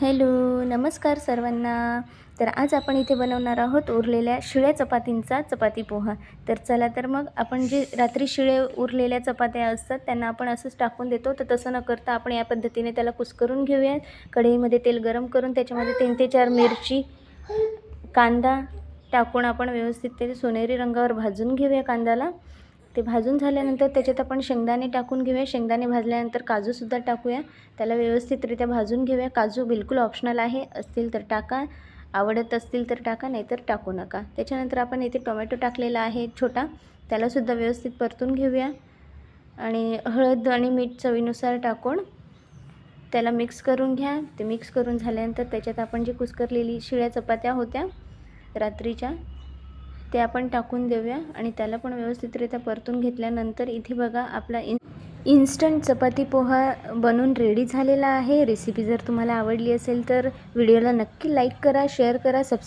Hello नमस्कार सर्वांना. तर आज आपण इथे बनवणार आहोत उरलेल्या शिळ्या चपातींचा चपाती पोहा. तर चला तर मग आपण जे रात्री शिळे उरलेल्या चपात्या असतात त्यांना आपण असंच टाकून देतो. तर तसं न करता आपण या पद्धतीने त्याला कुस्करून घेऊया. कढईमध्ये तेल गरम करून त्याच्यामध्ये तीन ते चार मिरची कांदा टाकून आपण व्यवस्थित ते सोनेरी रंगावर भाजून घेऊया कांद्याला. ते भाजून झाल्यानंतर त्याच्यात आपण शेंगदाणे टाकून घेऊया. शेंगदाणे भाजल्यानंतर काजूसुद्धा टाकूया. त्याला व्यवस्थितरित्या भाजून घेऊया. काजू बिलकुल ऑप्शनल आहे. असतील तर टाका. आवडत असतील तर टाका नाहीतर टाकू नका. त्याच्यानंतर आपण इथे टोमॅटो टाकलेला आहे छोटा. त्यालासुद्धा व्यवस्थित परतून घेऊया. आणि हळद आणि मीठ चवीनुसार टाकून त्याला मिक्स करून घ्या. ते मिक्स करून झाल्यानंतर त्याच्यात आपण जी कुस्करलेली शिळ्या चपात्या होत्या रात्रीच्या ते आपण टाकून देऊया आणि त्याला पण व्यवस्थितरित्या परतून घेतल्यानंतर इथे बघा आपला इन इन्स्टंट चपाती पोहा बनून रेडी झालेला आहे. रेसिपी जर तुम्हाला आवडली असेल तर व्हिडिओला नक्की लाईक करा शेअर करा सबस्क्राईब